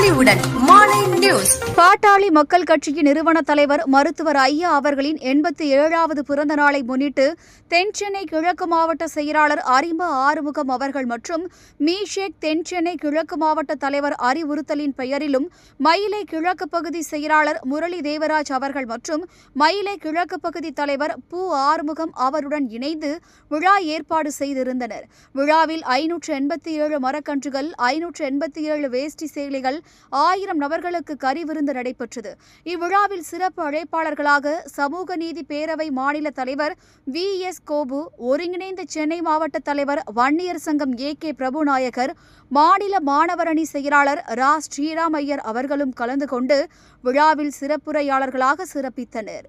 News. பாட்டாளி மக்கள் கட்சியின் நிறுவன தலைவர் மருத்துவர் ஐயா அவர்களின் எண்பத்தி ஏழாவது பிறந்த நாளை முன்னிட்டு தென்சென்னை கிழக்கு மாவட்ட செயலாளர் அரிம ஆறுமுகம் அவர்கள் மற்றும் மீஷேக் தென்சென்னை கிழக்கு மாவட்ட தலைவர் அறிவுறுத்தலின் பெயரிலும் மயிலை கிழக்கு பகுதி செயலாளர் முரளி தேவராஜ் அவர்கள் மற்றும் மயிலை கிழக்கு பகுதி தலைவர் பு ஆறுமுகம் அவருடன் இணைந்து விழா ஏற்பாடு செய்திருந்தனர். விழாவில் ஐநூற்று எண்பத்தி ஏழு மரக்கன்றுகள் ஐநூற்று எண்பத்தி ஏழு வேஷ்டி சேலைகள் ஆயிரம் நபர்களுக்கு கறி விருந்து நடைபெற்றது. இவ்விழாவில் சிறப்பு அழைப்பாளர்களாக சமூக நீதி பேரவை மாநில தலைவர் வி. எஸ். கோபு ஒருங்கிணைந்த சென்னை மாவட்ட தலைவர் வன்னியர் சங்கம் ஏ. கே. பிரபுநாயகர் மாநில மாணவரணி செயலாளர் ரா. ஸ்ரீராமையர் அவர்களும் கலந்து கொண்டு விழாவில் சிறப்புரையாளர்களாக சிறப்பித்தனர்.